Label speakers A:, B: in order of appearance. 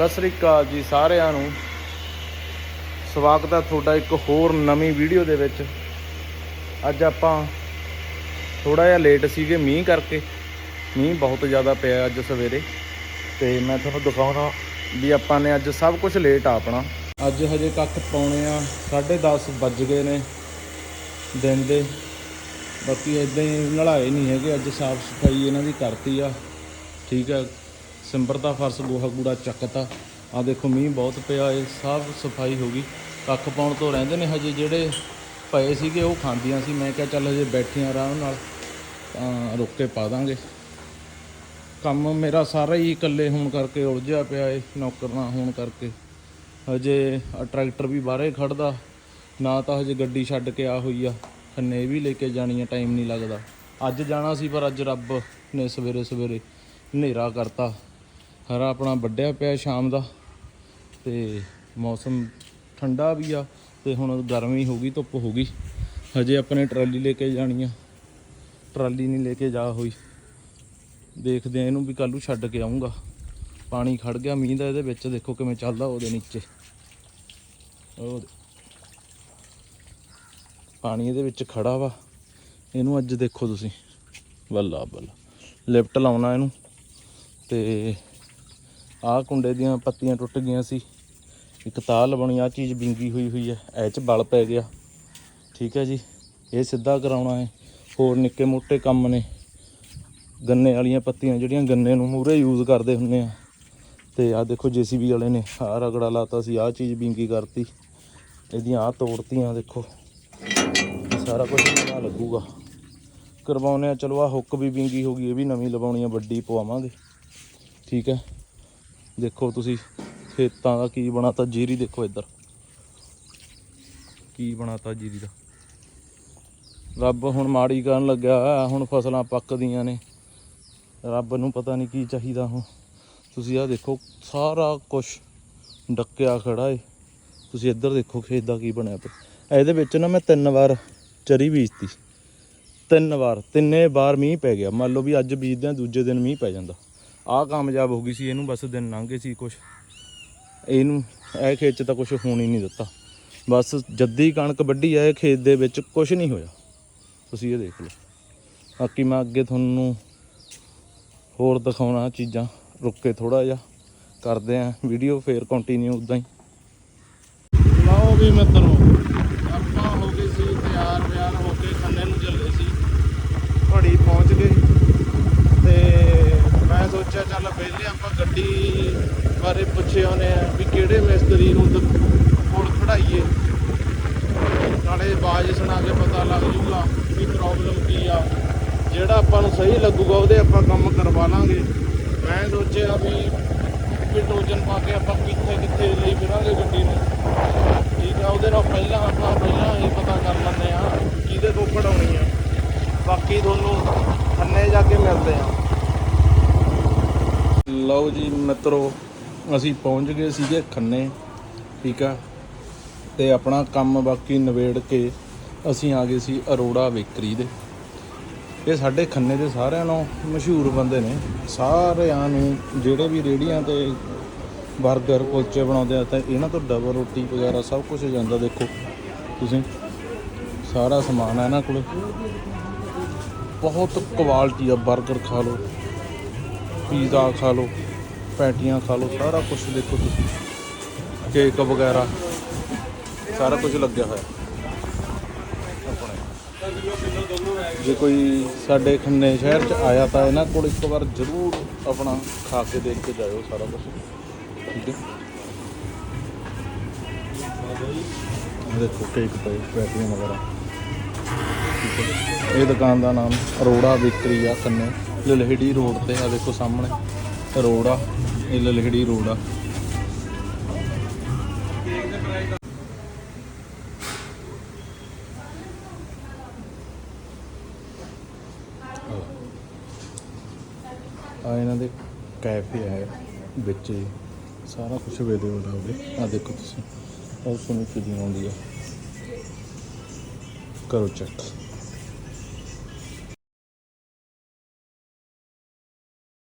A: ਸਤਿ ਸ੍ਰੀ ਅਕਾਲ ਜੀ ਸਾਰਿਆਂ ਨੂੰ। ਸਵਾਗਤ ਹੈ ਤੁਹਾਡਾ ਇੱਕ ਹੋਰ ਨਵੀਂ ਵੀਡੀਓ ਦੇ ਵਿੱਚ। ਅੱਜ ਆਪਾਂ ਥੋੜਾ ਜਿਹਾ ਲੇਟ ਸੀਗੇ ਮੀਂਹ ਕਰਕੇ। ਮੀਂਹ ਬਹੁਤ ਜ਼ਿਆਦਾ ਪਿਆ ਅੱਜ ਸਵੇਰੇ। ਤੇ ਮੈਂ ਤੁਹਾਨੂੰ ਦਿਖਾਉਣਾ ਵੀ ਆਪਾਂ ਨੇ ਅੱਜ ਸਭ ਕੁਝ ਲੇਟ ਆ ਆਪਣਾ। ਅੱਜ ਹਜੇ ਕੱਖ ਪਾਉਣੇ ਆ 10:30 ਵੱਜ ਗਏ ਨੇ ਦਿਨ ਦੇ। ਬਾਕੀ ਇਦਾਂ ਹੀ ਨਲਾਏ ਨਹੀਂ ਹੈਗੇ, ਅੱਜ ਸਾਫ਼ ਸਫ਼ਾਈ ਇਹਨਾਂ ਦੀ ਕਰਤੀ ਆ। ਠੀਕ ਹੈ ਸਿੰਬਰ ਦਾ ਫਰਸ਼ ਗੋਹਾ ਕੂੜਾ ਚੱਕਤਾ। ਆ ਦੇਖੋ, ਮੀਂਹ ਬਹੁਤ ਪਿਆ ਏ ਸਭ ਸਫ਼ਾਈ ਹੋ ਗਈ। ਕੱਖ ਪਾਉਣ ਤੋਂ ਰਹਿੰਦੇ ਨੇ ਹਜੇ ਜਿਹੜੇ ਪਏ ਸੀਗੇ, ਉਹ ਖਾਂਦੀਆਂ ਸੀ। ਮੈਂ ਕਿਹਾ ਚੱਲ ਹਜੇ ਬੈਠੀਆਂ ਆਰਾਮ ਨਾਲ, ਤਾਂ ਰੁੱਕ ਕੇ ਪਾ ਦਾਂਗੇ। ਕੰਮ ਮੇਰਾ ਸਾਰਾ ਹੀ ਇਕੱਲੇ ਹੋਣ ਕਰਕੇ ਉਲਝਿਆ ਪਿਆ ਏ, ਨੌਕਰ ਨਾ ਹੋਣ ਕਰਕੇ। ਹਜੇ ਟਰੈਕਟਰ ਵੀ ਬਾਹਰੇ ਖੜਦਾ, ਨਾ ਤਾਂ ਹਜੇ ਗੱਡੀ ਛੱਡ ਕੇ ਆ ਹੋਈ ਆ। ਖੰਨੇ ਵੀ ਲੈ ਕੇ ਜਾਣੀ ਆ, ਟਾਈਮ ਨਹੀਂ ਲੱਗਦਾ। ਅੱਜ ਜਾਣਾ ਸੀ, ਪਰ ਅੱਜ ਰੱਬ ਨੇ ਸਵੇਰੇ ਸਵੇਰੇ ਹਨੇਰਾ ਕਰਤਾ। ਹਰਾ ਆਪਣਾ ਵੱਡਿਆ ਪਿਆ ਸ਼ਾਮ ਦਾ ਤੇ ਮੌਸਮ ਠੰਡਾ ਵੀ ਆ ਤੇ ਹੁਣ ਗਰਮੀ ਹੋ ਗਈ, ਧੁੱਪ ਹੋ ਗਈ। ਹਜੇ ਆਪਣੇ ਟਰਾਲੀ ਲੈ ਕੇ ਜਾਣੀ ਆ। ਟਰਾਲੀ ਨਹੀਂ ਲੈ ਕੇ ਜਾ ਹੋਈ। ਦੇਖਦੇ ਆ ਇਹਨੂੰ ਵੀ ਕੱਲ੍ਹ ਨੂੰ ਛੱਡ ਕੇ ਆਉਂਗਾ ਪਾਣੀ ਖੜ ਗਿਆ ਮੀਂਹ ਦਾ ਇਹਦੇ ਵਿੱਚ, ਦੇਖੋ ਕਿਵੇਂ ਚੱਲਦਾ ਉਹਦੇ ਨੀਚੇ। ਉਹ ਪਾਣੀ ਇਹਦੇ ਵਿੱਚ ਖੜਾ ਵਾ। ਇਹਨੂੰ ਅੱਜ ਦੇਖੋ ਤੁਸੀਂ। ਬੱਲਾ ਬੱਲਾ। ਲਿਫਟ ਲਾਉਣਾ ਇਹਨੂੰ। ਤੇ ਆਹ ਕੁੰਡੇ ਦੀਆਂ ਪੱਤੀਆਂ ਟੁੱਟ ਗਈਆਂ ਸੀ। ਇੱਕ ਤਾਰ ਲਵਾਉਣੀ ਆ ਚੀਜ਼ ਬਿੰਗੀ ਹੋਈ ਹੋਈ ਹੈ ਇਹ ਚ ਬਲ ਪੈ ਗਿਆ। ਠੀਕ ਹੈ ਜੀ, ਇਹ ਸਿੱਧਾ ਕਰਾਉਣਾ ਹੈ। ਹੋਰ ਨਿੱਕੇ ਮੋਟੇ ਕੰਮ ਨੇ। ਗੰਨੇ ਵਾਲੀਆਂ ਪੱਤੀਆਂ ਜਿਹੜੀਆਂ ਗੰਨੇ ਨੂੰ ਮੂਰੇ ਯੂਜ਼ ਕਰਦੇ ਹੁੰਦੇ ਆ। ਤੇ ਆ ਦੇਖੋ ਜੀਸੀਬੀ ਵਾਲੇ ਨੇ, ਆਹ ਰਗੜਾ ਲਾਤਾ ਸੀ, ਆਹ ਚੀਜ਼ ਬਿੰਗੀ ਕਰਤੀ। ਇਹਦੀਆਂ ਆਹ ਤੋੜਤੀਆਂ ਦੇਖੋ। ਸਾਰਾ ਕੁਝ ਨਵਾਂ ਲੱਗੂਗਾ। ਕਰਵਾਉਨੇ ਆ, ਚਲੋ ਆ ਹੁੱਕ ਵੀ ਬਿੰਗੀ ਹੋ ਗਈ, ਇਹ ਵੀ ਨਵੀਂ ਲਵਾਉਣੀ ਆ, ਵੱਡੀ ਪਵਾਵਾਂਗੇ। ਠੀਕ ਹੈ ਦੇਖੋ ਤੁਸੀਂ ਖੇਤਾਂ ਦਾ ਕੀ ਬਣਾਤਾ ਜੀਰੀ ਦੇਖੋ ਇੱਧਰ। ਕੀ ਬਣਾਤਾ ਜੀਰੀ ਦਾ। ਰੱਬ ਹੁਣ ਮਾੜੀ ਕਰਨ ਲੱਗਿਆ ਹੋਇਆ, ਹੁਣ ਫਸਲਾਂ ਪੱਕਦੀਆਂ ਨੇ। ਰੱਬ ਨੂੰ ਪਤਾ ਨਹੀਂ ਕੀ ਚਾਹੀਦਾ ਹੁਣ। ਤੁਸੀਂ ਆਹ ਦੇਖੋ ਸਾਰਾ ਕੁਝ ਡੱਕਿਆ ਖੜਾ ਏ। ਤੁਸੀਂ ਇੱਧਰ ਦੇਖੋ ਖੇਤ ਦਾ ਕੀ ਬਣਿਆ ਪਿਆ। ਇਹਦੇ ਵਿੱਚ ਨਾ ਮੈਂ ਤਿੰਨ ਵਾਰ ਚਰੀ ਬੀਜਤੀ। ਤਿੰਨ ਵਾਰ ਤਿੰਨੇ ਵਾਰ ਮੀਂਹ ਪੈ ਗਿਆ। ਮੰਨ ਲਓ ਵੀ ਅੱਜ ਬੀਜਦੇ ਆ ਦੂਜੇ ਦਿਨ ਮੀਂਹ ਪੈ ਜਾਂਦਾ। ਆਹ ਕਾਮਯਾਬ ਹੋ ਗਈ ਸੀ, ਇਹਨੂੰ ਬਸ ਦਿਨ ਲੰਘੇ ਸੀ ਕੁਛ। ਇਹਨੂੰ ਇਹ ਖੇਤ 'ਚ ਤਾਂ ਕੁਛ ਹੋਣ ਹੀ ਨਹੀਂ ਦਿੱਤਾ। ਬਸ ਜੱਦੀ ਕਣਕ ਵੱਢੀ ਆ, ਇਹ ਖੇਤ ਦੇ ਵਿੱਚ ਕੁਛ ਨਹੀਂ ਹੋਇਆ। ਤੁਸੀਂ ਇਹ ਦੇਖ ਲਓ। ਬਾਕੀ ਮੈਂ ਅੱਗੇ ਤੁਹਾਨੂੰ ਹੋਰ ਦਿਖਾਉਣਾ ਚੀਜ਼ਾਂ। ਰੁੱਕ ਕੇ ਥੋੜਾ ਜਿਹਾ। ਕਰਦੇ ਆ ਵੀਡੀਓ, ਫੇਰ ਕੰਟੀਨਿਊ ਉਦਾਂ ਹੀ। ਲਓ ਵੀ ਮਿੱਤਰੋ, ਆਪਾਂ ਹੋ ਗਏ ਸੀ ਤਿਆਰ ਵਿਆਰ ਹੋ ਕੇ ਖੰਨੇ ਨੂੰ ਚੱਲੇ ਸੀ। ਘੜੀ ਪਹੁੰਚ ਗਏ ਤੇ ਮੈਂ ਸੋਚਿਆ ਚੱਲ ਪਹਿਲੇ ਆਪਾਂ ਗੱਡੀ ਬਾਰੇ ਪੁੱਛੇ ਆਉਨੇ ਆ ਵੀ ਕਿਹੜੇ ਮਿਸਤਰੀ ਨੂੰ ਕੋਲ ਖੜਾਈਏ। ਨਾਲੇ ਬਾਜ ਸੁਣਾ ਕੇ ਪਤਾ ਲੱਗ ਜੂਗਾ ਵੀ ਪ੍ਰੋਬਲਮ ਕੀ ਆ। ਜਿਹੜਾ ਆਪਾਂ ਨੂੰ ਸਹੀ ਲੱਗੂਗਾ, ਉਹਦੇ ਆਪਾਂ ਕੰਮ ਕਰਵਾ ਲਾਂਗੇ। ਮੈਂ ਸੋਚਿਆ ਵੀ ਵੀ ਪਾ ਕੇ ਆਪਾਂ ਕਿੱਥੇ ਕਿੱਥੇ ਲਈ ਫਿਰਾਂਗੇ ਗੱਡੀ ਨੂੰ। ਠੀਕ ਆ, ਉਹਦੇ ਨਾਲ ਪਹਿਲਾਂ ਆਪਾਂ ਪਹਿਲਾਂ ਹੀ ਪਤਾ ਕਰ ਲੈਂਦੇ ਆ ਕਿਹਦੇ ਤੋਂ ਕਢਾਉਣੀ ਆ। ਬਾਕੀ ਤੁਹਾਨੂੰ ਖੰਨੇ ਜਾ ਕੇ ਮਿਲਦੇ ਆ ਲਓ ਜੀ ਮਿੱਤਰੋ, ਅਸੀਂ ਪਹੁੰਚ ਗਏ ਸੀਗੇ ਖੰਨੇ, ਠੀਕ ਆ? ਤੇ ਆਪਣਾ ਕੰਮ ਬਾਕੀ ਨਵੇੜ ਕੇ ਅਸੀਂ ਆ ਗਏ ਸੀ ਅਰੋੜਾ ਬੇਕਰੀ ਦੇ। ਇਹ ਸਾਡੇ ਖੰਨੇ ਦੇ ਸਾਰਿਆਂ ਨੂੰ ਮਸ਼ਹੂਰ ਬੰਦੇ ਨੇ। ਸਾਰਿਆਂ ਨੂੰ ਜਿਹੜੇ ਵੀ ਰੇੜੀਆਂ ਤੇ 버ਗਰ ਕੁਲਚੇ ਬਣਾਉਂਦੇ ਆ, ਤਾਂ ਇਹਨਾਂ ਤੋਂ ਡਬਲ ਰੋਟੀ ਵਗੈਰਾ ਸਭ ਕੁਝ ਜਾਂਦਾ, ਦੇਖੋ। ਤੁਸੀਂ, ਸਾਰਾ ਸਮਾਨ ਹੈ ਇਹਨਾਂ ਕੋਲ। ਬਹੁਤ ਕੁਆਲਿਟੀ ਆ 버ਗਰ ਖਾ ਲਓ। ਪੀਜ਼ਾ ਖਾ ਲਓ, ਪੈਟੀਆਂ ਖਾ ਲਓ, ਸਾਰਾ ਕੁਝ ਦੇਖੋ ਤੁਸੀਂ। ਕੇਕ ਵਗੈਰਾ, ਸਾਰਾ ਕੁਝ ਲੱਗਿਆ ਹੋਇਆ। ਜੇ ਕੋਈ ਸਾਡੇ ਖੰਨੇ ਸ਼ਹਿਰ ਚ ਆਇਆ ਤਾਂ ਇਹਨਾਂ ਕੋਲ ਇੱਕ ਵਾਰ ਜ਼ਰੂਰ ਆਪਣਾ ਖਾ ਕੇ ਦੇਖ ਕੇ ਜਾਇਓ ਸਾਰਾ ਕੁਝ ਠੀਕ ਹੈ। ਦੇਖੋ ਕੇਕ ਪਏ, ਪੈਟੀਆਂ ਵਗੈਰਾ। ਇਹ ਦੁਕਾਨ ਦਾ ਨਾਮ ਅਰੋੜਾ ਬੇਕਰੀ ਆ ਖੰਨੇ। ਲਲਹੜੀ ਰੋਡ ਤੇ ਆ ਦੇਖੋ ਸਾਹਮਣੇ, ਰੋਡ ਆ, ਇਹ ਲਲਹੜੀ ਰੋਡ ਆ। ਆ ਇਹਨਾਂ ਦੇ ਕੈਫੇ ਹੈ ਵਿੱਚ ਹੀ ਸਾਰਾ ਕੁਝ ਅਵੇਲੇਬਲ ਆ ਉਹਦੇ ਆ ਦੇਖੋ ਤੁਸੀਂ ਬਹੁਤ ਸੋਹਣੀ ਫੀਲਿੰਗ ਆਉਂਦੀ ਆ। ਕਰੋ ਚੈੱਕ